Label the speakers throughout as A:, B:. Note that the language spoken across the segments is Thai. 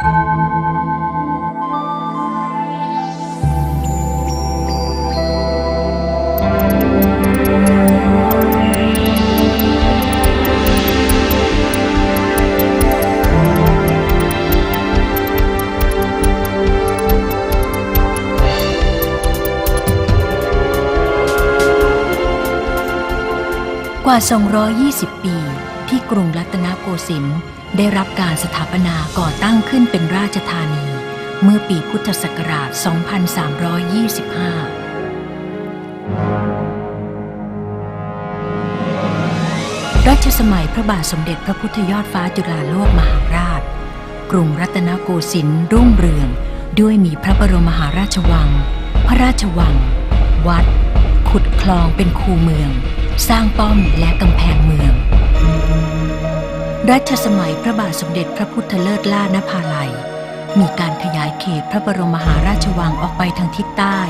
A: กว่า 220 ปี ที่กรุงรัตนโกสินทร์ได้รับการสถาปนาก ตั้งขึ้นเป็นราชธานี เมื่อปีพุทธศักราช 2325 รัชสมัยพระบาทสมเด็จพระพุทธยอดฟ้าจุฬาโลกมหาราช กรุงรัตนโกสินทร์รุ่งเรือง ด้วยมีพระบรมมหาราชวัง พระราชวัง วัด ขุดคลองเป็นคูเมือง สร้างป้อมและกำแพงเมือง รัชสมัยพระบาทสมเด็จพระพุทธเลิศล่านภาลัย มีการขยายเขตพระบรมมหาราชวังออกไปทางทิศใต้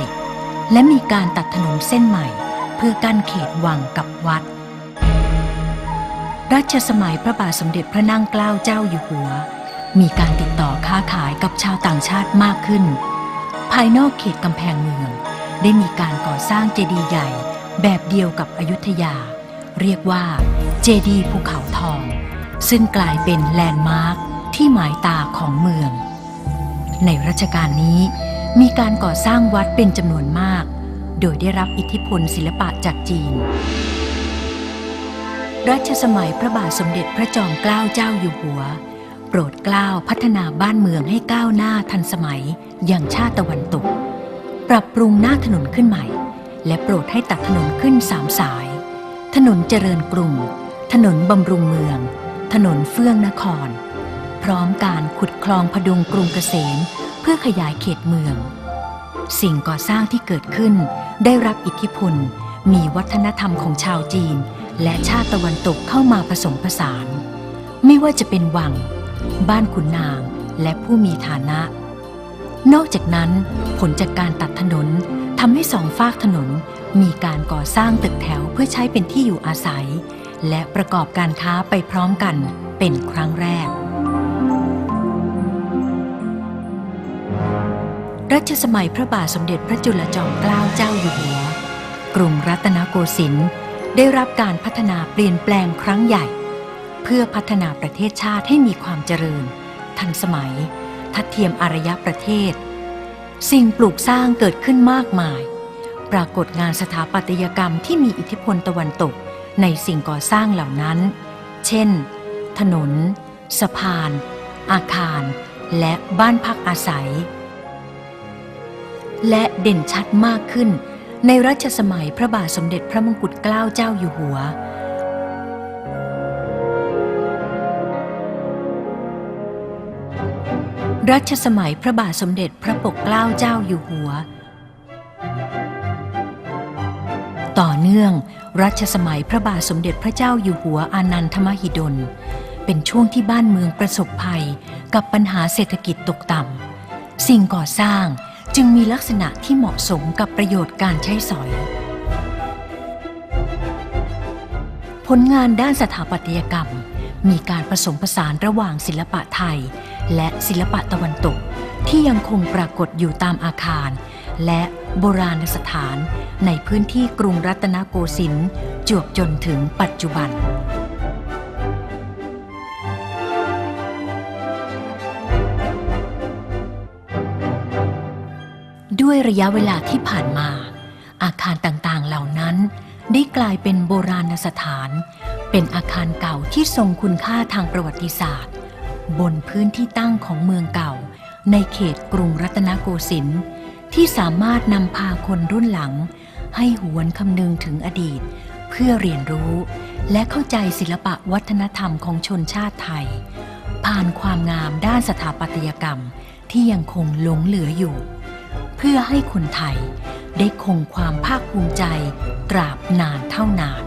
A: และมีการตัดถนนเส้นใหม่ เพื่อกั้นเขตวังกับวัด รัชสมัยพระบาทสมเด็จพระนั่งเกล้าเจ้าอยู่หัว มีการติดต่อค้าขายกับชาวต่างชาติมากขึ้น ภายนอกเขตกำแพงเมือง ได้มีการก่อสร้างเจดีย์ใหญ่แบบเดียวกับอยุธยา เรียกว่า เจดีย์ภูเขาทอง ซึ่งกลายเป็นแลนด์มาร์คที่หมายตาของเมือง ในรัชกาลนี้มีการก่อสร้างวัดเป็นจำนวนมาก โดยได้รับอิทธิพลศิลปะจากจีน รัชสมัยพระบาทสมเด็จพระจอมเกล้าเจ้าอยู่หัว โปรดเกล้าพัฒนาบ้านเมืองให้ก้าวหน้าทันสมัยอย่างชาติตะวันตก ปรับปรุงหน้าถนนขึ้นใหม่ และโปรดให้ตัดถนนขึ้นสามสาย ถนนเจริญกรุง ถนนบำรุงเมือง ถนนเฟื่องนคร พร้อมการขุดคลองพดุงกรุงเกษม เพื่อขยายเขตเมือง สิ่งก่อสร้างที่เกิดขึ้น ได้รับอิทธิพล มีวัฒนธรรมของชาวจีน และชาติตะวันตกเข้ามาผสมผสาน ไม่ว่าจะเป็นวัง บ้านขุนนางและผู้มีฐานะ นอกจากนั้นผลจากการตัดถนนทำให้สองฝากถนนมีการก่อสร้างตึกแถวเพื่อใช้เป็นที่อยู่อาศัย และประกอบการค้าไปพร้อมกันเป็นครั้งแรก รัชสมัยพระบาทสมเด็จพระจุลจอมเกล้าเจ้าอยู่หัว กรุงรัตนโกสินทร์ได้รับการพัฒนาเปลี่ยนแปลงครั้งใหญ่ เพื่อพัฒนาประเทศชาติให้มีความเจริญ ทันสมัย ทัดเทียมอารยประเทศ สิ่งปลูกสร้างเกิดขึ้นมากมาย ปรากฏงานสถาปัตยกรรมที่มีอิทธิพลตะวันตก ในสิ่งก่อสร้างเหล่านั้น เช่น ถนน สะพาน อาคาร และบ้านพักอาศัย และเด่นชัดมากขึ้น ในรัชสมัยพระบาทสมเด็จพระมงกุฎเกล้าเจ้าอยู่หัวรัชสมัยพระบาทสมเด็จพระปกเกล้าเจ้าอยู่หัว ต่อเนื่องรัชสมัยพระบาทสมเด็จพระเจ้าอยู่หัวอานันทมหิดล เป็นช่วงที่บ้านเมืองประสบภัยกับปัญหาเศรษฐกิจตกต่ำสิ่งก่อสร้างจึงมีลักษณะที่เหมาะสมกับประโยชน์การใช้สอย ผลงานด้านสถาปัตยกรรม มีการผสมผสานระหว่างศิลปะไทย และศิลปะตะวันตกที่ยังคงปรากฏอยู่ตามอาคาร และ โบราณสถานในพื้นที่กรุงรัตนโกสินทร์จวบจนถึงปัจจุบันด้วยระยะเวลาที่ผ่านมา อาคารต่างๆเหล่านั้น ได้กลายเป็นโบราณสถาน เป็นอาคารเก่าที่ทรงคุณค่าทางประวัติศาสตร์ บนพื้นที่ตั้งของเมืองเก่า ในเขตกรุงรัตนโกสินทร์ ที่สามารถนำพาคนรุ่นหลัง ให้หวนคำนึงถึงอดีต เพื่อเรียนรู้ และเข้าใจศิลปะวัฒนธรรมของชนชาติไทย ผ่านความงามด้านสถาปัตยกรรมที่ยังคงหลงเหลืออยู่ เพื่อให้คนไทยได้คงความภาคภูมิใจตราบนานเท่านาน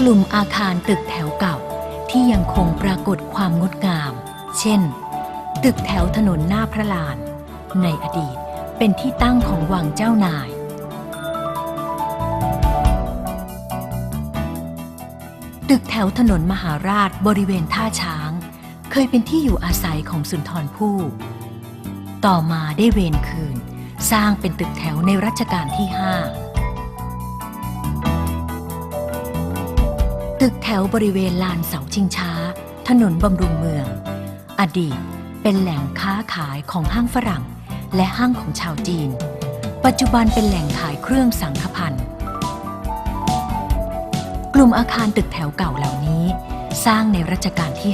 A: กลุ่มอาคารตึกแถวเก่า ที่ยังคงปรากฏความงดงาม เช่น ตึกแถวถนนหน้าพระลาน ในอดีตเป็นที่ตั้งของวังเจ้านาย ตึกแถวถนนมหาราชบริเวณท่าช้าง เคยเป็นที่อยู่อาศัยของสุนทรภู่ ต่อมาได้เวรคืน สร้างเป็นตึกแถวในรัชกาลที่5 ตึกแถวบริเวณลานเสาชิงช้า ถนนบำรุงเมือง อดีตเป็นแหล่งค้าขายของห้างฝรั่ง และห้างของชาวจีน ปัจจุบันเป็นแหล่งขายเครื่องสังฆพันธ์กลุ่มอาคารตึกแถวเก่าเหล่านี้ สร้างในรัชกาลที่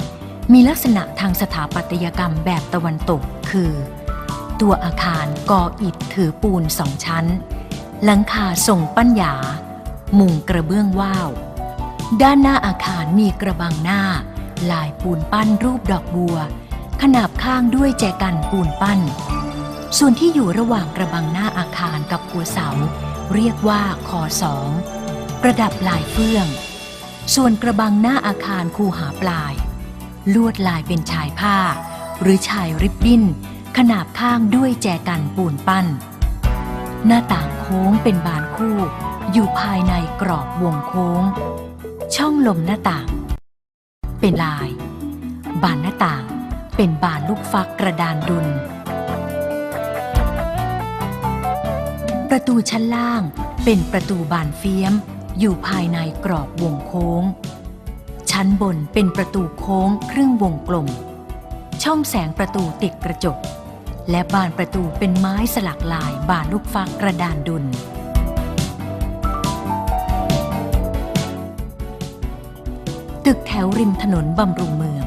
A: 5 มีลักษณะทางสถาปัตยกรรมแบบตะวันตก คือ ตัวอาคารก่ออิฐถือปูนสองชั้น หลังคาทรงปั้นหยามุงกระเบื้องว่าว ด้านหน้าอาคารมีกระบังหน้า ลายปูนปั้นรูปดอกบัว ขนาบข้างด้วยแจกันปูนปั้น ส่วนที่อยู่ระหว่างกระบังหน้าอาคารกับหัวเสา เรียกว่าคอสองประดับลายเฟื่อง ส่วนกระบังหน้าอาคารคูหาปลาย ลวดลายเป็นชายผ้า หรือชายริบบิ้น ขนาบข้างด้วยแจกันปูนปั้น หน้าต่างโค้งเป็นบานคู่ อยู่ภายในกรอบวงโค้ง ช่องลมหน้าต่าง เป็นลาย บานหน้าต่าง เป็นบานลูกฟักกระดานดุล ประตูชั้นล่างเป็นประตูบานเฟี้ยม อยู่ภายในกรอบวงโค้ง ชั้นบนเป็นประตูโค้งครึ่งวงกลม ช่องแสงประตูติดกระจก และบานประตูเป็นไม้สลักลายบานลูกฟักกระดานดุล ตึกแถวริมถนนบำรุงเมือง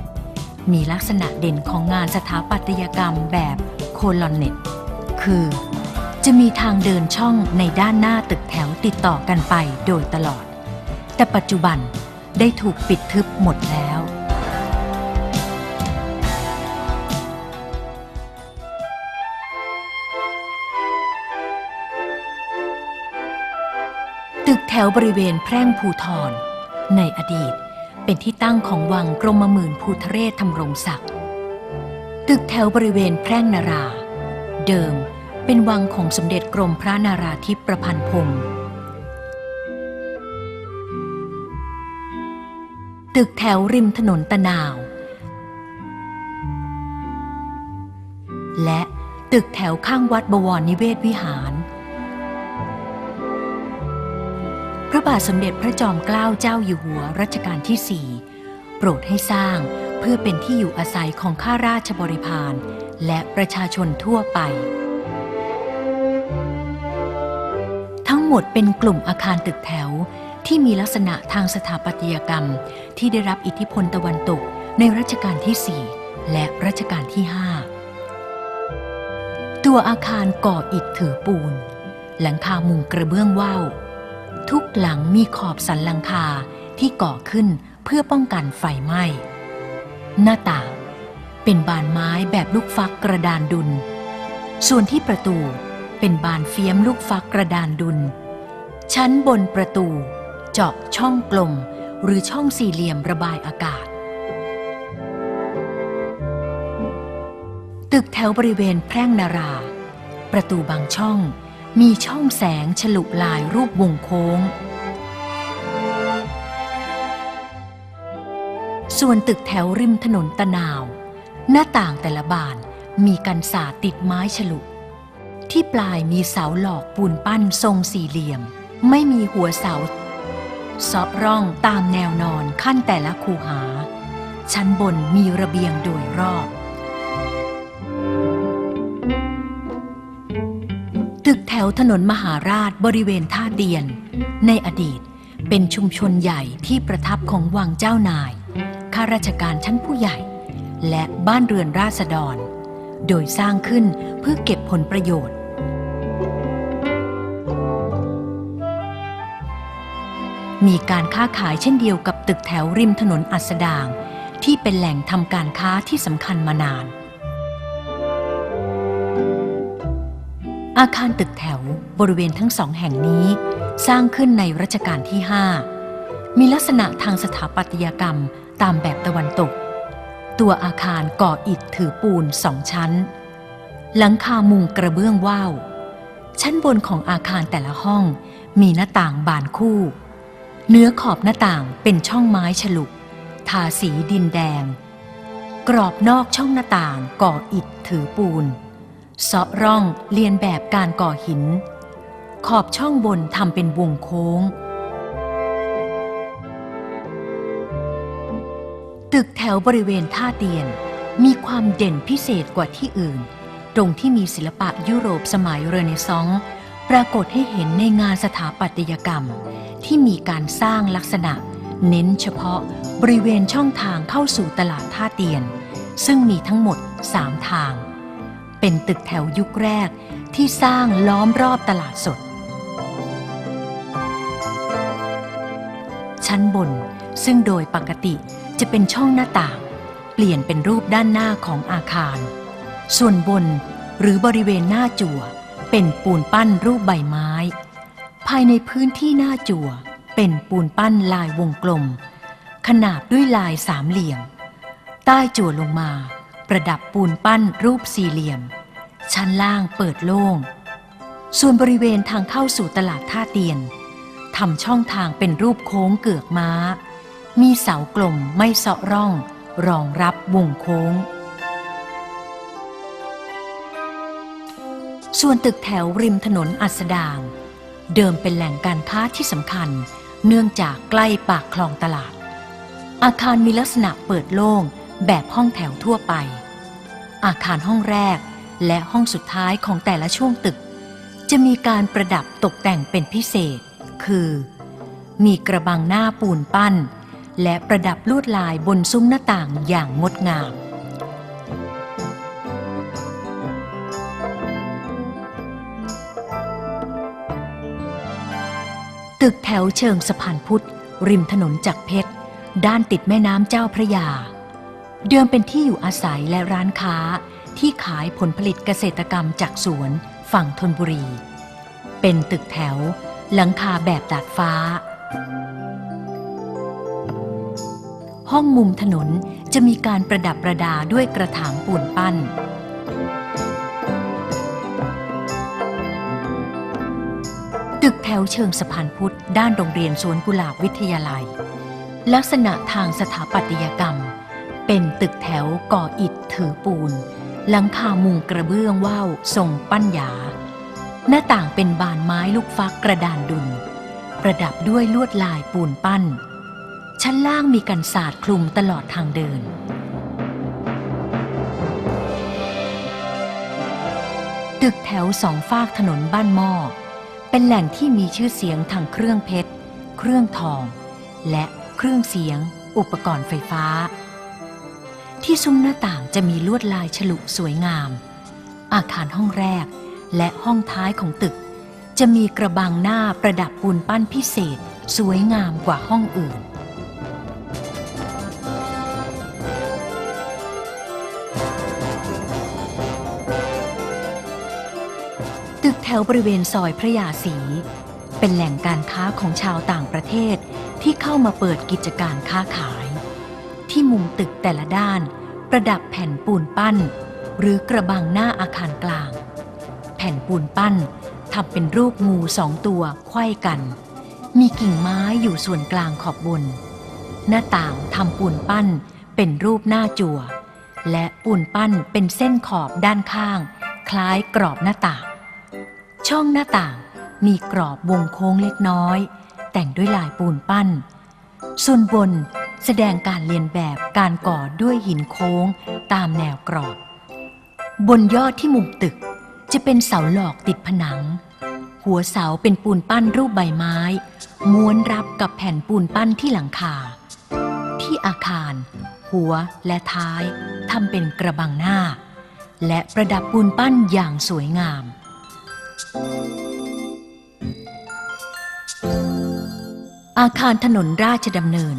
A: มีลักษณะเด่นของงานสถาปัตยกรรมแบบโคลอนเน็ต คือ จะมีทางเดินช่องในด้านหน้าตึกแถวติดต่อกันไปโดยตลอด แต่ปัจจุบันได้ถูกปิดทึบหมดแล้ว ตึกแถวบริเวณแพร่งภูทรในอดีต เป็นที่ตั้งของวังกรมหมื่นภูทะเรศธำรงศักดิ์ตึกแถวบริเวณแพร่งนารา เดิมเป็นวังของสมเด็จกรมพระนาราธิปประพันธ์พงศ์ตึกแถวริมถนนตะนาว และตึกแถวข้างวัดบวรนิเวศวิหาร พระบาทสมเด็จพระจอมเกล้าเจ้าอยู่หัวรัชกาลที่4โปรดให้สร้างเพื่อเป็นที่อยู่อาศัยของข้าราชบริพารและประชาชนทั่วไป ทั้งหมดเป็นกลุ่มอาคารตึกแถวที่มีลักษณะทางสถาปัตยกรรม ที่ได้รับอิทธิพลตะวันตกในรัชกาลที่ 4 และรัชกาลที่ 5 ตัวอาคารก่ออิฐถือปูน หลังคามุงกระเบื้องว่าว ทุกหลังมีขอบสันหลังคาที่ก่อขึ้นเพื่อป้องกันไฟไหม้ หน้าต่างเป็นบานไม้แบบลูกฟักกระดานดุล ส่วนที่ประตูเป็นบานเฟี้ยมลูกฟักกระดานดุล ชั้นบนประตู เจาะช่องกลมหรือช่องสี่เหลี่ยมระบายอากาศ ตึกแถวบริเวณแพร่งนารา ประตูบางช่อง มีช่องแสงฉลุลายรูปวงโค้ง ส่วนตึกแถวริมถนนตะนาว หน้าต่างแต่ละบานมีกันศาสติดไม้ฉลุ ที่ปลายมีเสาหลอกปูนปั้นทรงสี่เหลี่ยม ไม่มีหัวเสาซาะร่องตามแนวนอนขั้นแต่ละคูหา ชั้นบนมีระเบียงโดยรอบ ตึกแถวถนนมหาราชบริเวณท่าเตียน ในอดีตเป็นชุมชนใหญ่ที่ประทับของวังเจ้านาย ข้าราชการชั้นผู้ใหญ่ และบ้านเรือนราษฎร โดยสร้างขึ้นเพื่อเก็บผลประโยชน์ มีการค้าขายเช่นเดียวกับตึกแถวริมถนนอัสดาง ที่เป็นแหล่งทำการค้าที่สำคัญมานาน อาคารตึกแถวบริเวณทั้งสองแห่งนี้ สร้างขึ้นในรัชกาลที่ 5 มีลักษณะทางสถาปัตยกรรมตามแบบตะวันตก ตัวอาคารก่ออิฐถือปูนสองชั้น หลังคามุงกระเบื้องว่าว ชั้นบนของอาคารแต่ละห้องมีหน้าต่างบานคู่ เนื้อขอบหน้าต่างเป็นช่องไม้ฉลุทาสีดินแดง กรอบนอกช่องหน้าต่างก่ออิฐถือปูน เซาะร่องเลียนแบบการก่อหิน ขอบช่องบนทำเป็นวงโค้ง ตึกแถวบริเวณท่าเตียนมีความเด่นพิเศษกว่าที่อื่น ตรงที่มีศิลปะยุโรปสมัยเรเนซองส์ปรากฏให้เห็นในงานสถาปัตยกรรม ที่มีการสร้างลักษณะ เน้นเฉพาะบริเวณช่องทางเข้าสู่ตลาดท่าเตียน ซึ่งมีทั้งหมด 3 ทาง เป็นตึกแถวยุคแรกที่สร้างล้อมรอบตลาดสด ชั้นบนซึ่งโดยปกติจะเป็นช่องหน้าต่าง เปลี่ยนเป็นรูปด้านหน้าของอาคาร ส่วนบนหรือบริเวณหน้าจั่ว เป็นปูนปั้นรูปใบไม้ ภายในพื้นที่หน้าจั่ว เป็นปูนปั้นลายวงกลม ขนาบด้วยลายสามเหลี่ยม ใต้จั่วลงมา ประดับปูนปั้นรูปสี่เหลี่ยม ชั้นล่างเปิดโล่ง ส่วนบริเวณทางเข้าสู่ตลาดท่าเตียนทำช่องทางเป็นรูปโค้งเกือกม้า มีเสากลมไม่เสาะร่อง รองรับวงโค้ง ส่วนตึกแถวริมถนนอัสดาง เดิมเป็นแหล่งการค้าที่สำคัญ เนื่องจากใกล้ปากคลองตลาด อาคารมีลักษณะเปิดโล่ง แบบห้องแถวทั่วไป อาคารห้องแรกและห้องสุดท้ายของแต่ละช่วงตึก จะมีการประดับตกแต่งเป็นพิเศษ คือ มีกระบังหน้าปูนปั้น และประดับลวดลายบนซุ้มหน้าต่างอย่างงดงามตึกแถวเชิงสะพานพุทธ ริมถนนจักรเพชร ด้านติดแม่น้ำเจ้าพระยา เดิมเป็นที่อยู่อาศัยและร้านค้าที่ขายผลผลิตเกษตรกรรมจากสวนฝั่งธนบุรี เป็นตึกแถว หลังคาแบบดาดฟ้า ห้องมุมถนนจะมีการประดับประดาด้วยกระถางปูนปั้น ตึกแถวเชิงสะพานพุทธด้านโรงเรียนสวนกุหลาบวิทยาลัย ลักษณะทางสถาปัตยกรรม เป็นตึกแถวก่ออิฐถือปูน หลังคามุงกระเบื้องว่าวทรงปั้นหยา หน้าต่างเป็นบานไม้ลูกฟักกระดานดุลประดับด้วยลวดลายปูนปั้น ชั้นล่างมีกันศาสตร์คลุมตลอดทางเดิน ตึกแถวสองฝากถนนบ้านหม้อเป็นแหล่งที่มีชื่อเสียงทางเครื่องเพชร เครื่องทอง และเครื่องเสียง อุปกรณ์ไฟฟ้า ที่ซุ้มหน้าต่างจะมีลวดลายฉลุสวยงาม อาคารห้องแรกและห้องท้ายของตึก จะมีกระบังหน้าประดับปูนปั้นพิเศษสวยงามกว่าห้องอื่น ตึกแถวบริเวณซอยพระยาศรีเป็นแหล่งการค้าของชาวต่างประเทศที่เข้ามาเปิดกิจการค้าขาย ที่มุมตึกแต่ละด้าน ประดับแผ่นปูนปั้น หรือกระบังหน้าอาคารกลาง แผ่นปูนปั้นทำเป็นรูปงูสองตัวไขว้กัน มีกิ่งไม้อยู่ส่วนกลางขอบบน หน้าต่างทำปูนปั้นเป็นรูปหน้าจั่ว และปูนปั้นเป็นเส้นขอบด้านข้าง คล้ายกรอบหน้าต่าง ช่องหน้าต่างมีกรอบวงโค้งเล็กน้อย แต่งด้วยลายปูนปั้น ส่วนบน แสดงการเรียนแบบการก่อด้วยหินโค้งตามแนวกรอบ บนยอดที่มุมตึกจะเป็นเสาหลอกติดผนัง หัวเสาเป็นปูนปั้นรูปใบไม้ ม้วนรับกับแผ่นปูนปั้นที่หลังคา ที่อาคาร หัวและท้ายทำเป็นกระบังหน้า และประดับปูนปั้นอย่างสวยงามอาคารถนนราชดำเนิน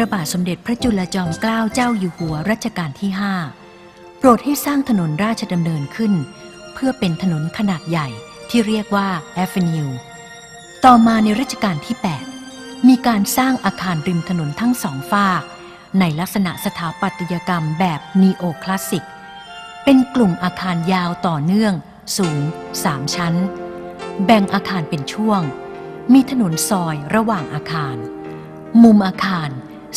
A: ระบาทสมเด็จพระจุลจอมเกล้าเจ้าอยู่หัวรัชกาลที่5โปรดให้สร้างถนนราชดำเนินขึ้น เพื่อเป็นถนนขนาดใหญ่ที่เรียกว่า Avenue ต่อมาในรัชกาลที่ 8 มีการสร้างอาคารริมถนนทั้งสองฝาก ในลักษณะสถาปัตยกรรมแบบนีโอคลาสสิก เป็นกลุ่มอาคารยาวต่อเนื่อง สูง 3 ชั้น แบ่งอาคารเป็นช่วง มีถนนซอยระหว่างอาคาร มุมอาคาร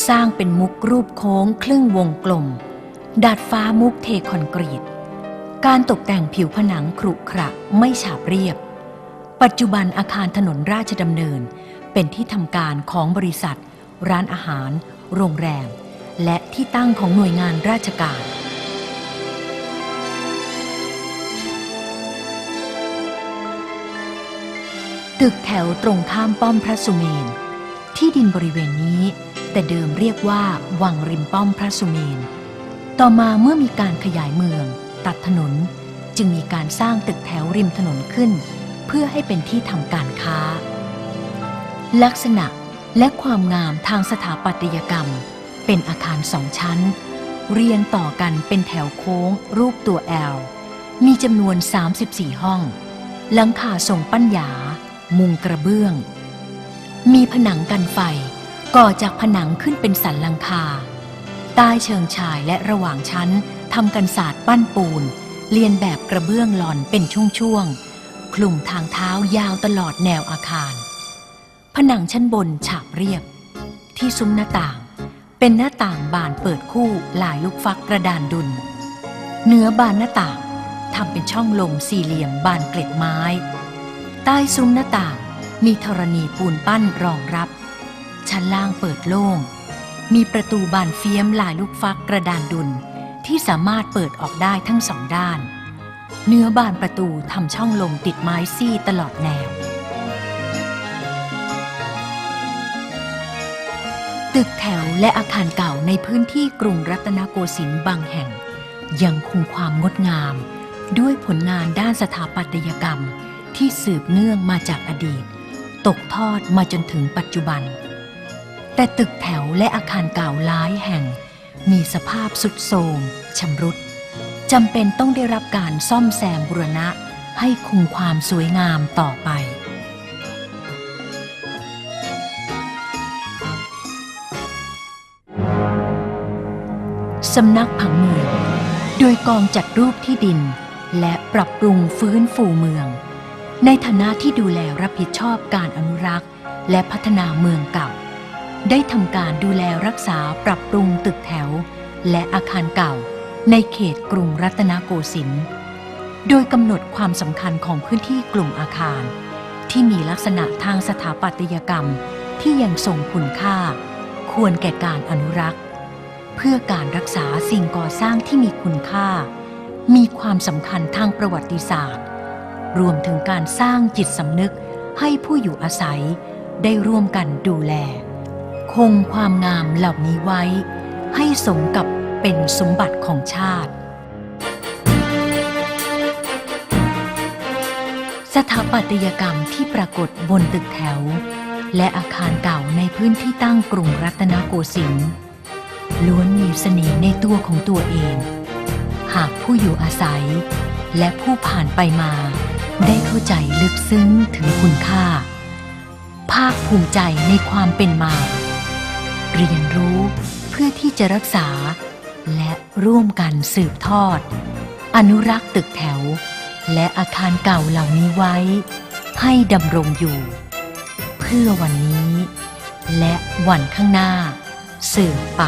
A: สร้างเป็นมุกรูปโค้งครึ่งวงกลม ดาดฟ้ามุกเทคอนกรีต การตกแต่งผิวผนังขรุขระไม่ฉาบเรียบ ปัจจุบันอาคารถนนราชดำเนิน เป็นที่ทำการของบริษัท ร้านอาหาร โรงแรม และที่ตั้งของหน่วยงานราชการตึกแถวตรงข้ามป้อมพระสุเมน ที่ดินบริเวณนี้ แต่เดิมเรียกว่าวังริมป้อมพระสุเมน ต่อมาเมื่อมีการขยายเมือง ตัดถนนจึงมีการสร้างตึกแถวริมถนนขึ้น เพื่อให้เป็นที่ทำการค้า ลักษณะและความงามทางสถาปัตยกรรม เป็นอาคารสองชั้น เรียงต่อกันเป็นแถวโค้ง รูปตัวแอลมีจำนวน 34 ห้อง หลังคาทรงปั้นหยามุงกระเบื้อง มีผนังกันไฟ ก่อจากผนังขึ้นเป็นสันหลังคา ใต้เชิงชายและระหว่างชั้นทำกันศาสตร์ปั้นปูนเรียนแบบกระเบื้องหลอนเป็นช่วงๆคลุมทางเท้ายาวตลอดแนวอาคาร ผนังชั้นบนฉาบเรียบ ที่ซุ้มหน้าต่าง เป็นหน้าต่างบานเปิดคู่ลายลูกฟักกระดานดุลเหนือบานหน้าต่างทำเป็นช่องลมสี่เหลี่ยมบานเกล็ดไม้ ใต้ซุ้มหน้าต่างมีธรณีปูนปั้นรองรับ ชั้นล่างเปิดโล่ง มีประตูบานเฟี้ยมลายลูกฟักกระดานดุลที่สามารถเปิดออกได้ทั้งสองด้าน เนื้อบานประตูทำช่องลมติดไม้ซี่ตลอดแนว ตึกแถวและอาคารเก่าในพื้นที่กรุงรัตนโกสินทร์บางแห่ง ยังคงความงดงาม ด้วยผลงานด้านสถาปัตยกรรมที่สืบเนื่องมาจากอดีต ตกทอดมาจนถึงปัจจุบัน แต่ตึกแถวและอาคารเก่าหลายแห่ง มีสภาพสุดโทรมชำรุดจำเป็นต้องได้รับการซ่อมแซมบุรณะให้คงความสวยงามต่อไป สำนักผังเมือง โดยกองจัดรูปที่ดิน และปรับปรุงฟื้นฟูเมือง ในฐานะที่ดูแลรับผิดชอบการอนุรักษ์ และพัฒนาเมืองเก่า ได้ทำการดูแลรักษาปรับปรุงตึกแถว และอาคารเก่า ในเขตกรุงรัตนโกสินทร์ โดยกำหนดความสำคัญของพื้นที่กลุ่มอาคาร ที่มีลักษณะทางสถาปัตยกรรมที่ยังทรงคุณค่า ควรแก่การอนุรักษ์ เพื่อการรักษาสิ่งก่อสร้างที่มีคุณค่า มีความสำคัญทางประวัติศาสตร์ รวมถึงการสร้างจิตสำนึกให้ผู้อยู่อาศัยได้ร่วมกันดูแล คงความงามเหล่านี้ไว้ ให้สมกับเป็นสมบัติของชาติ สถาปัตยกรรมที่ปรากฏบนตึกแถว และอาคารเก่าในพื้นที่ตั้งกรุงรัตนโกสินทร์ล้วนมีเสน่ห์ในตัวของตัวเอง หากผู้อยู่อาศัย และผู้ผ่านไปมา ได้เข้าใจลึกซึ้งถึงคุณค่า ภาคภูมิใจในความเป็นมา เรียนรู้เพื่อที่จะรักษา และร่วมกันสืบทอด อนุรักษ์ตึกแถว และอาคารเก่าเหล่านี้ไว้ ให้ดำรงอยู่ เพื่อวันนี้ และวันข้างหน้า สืบไป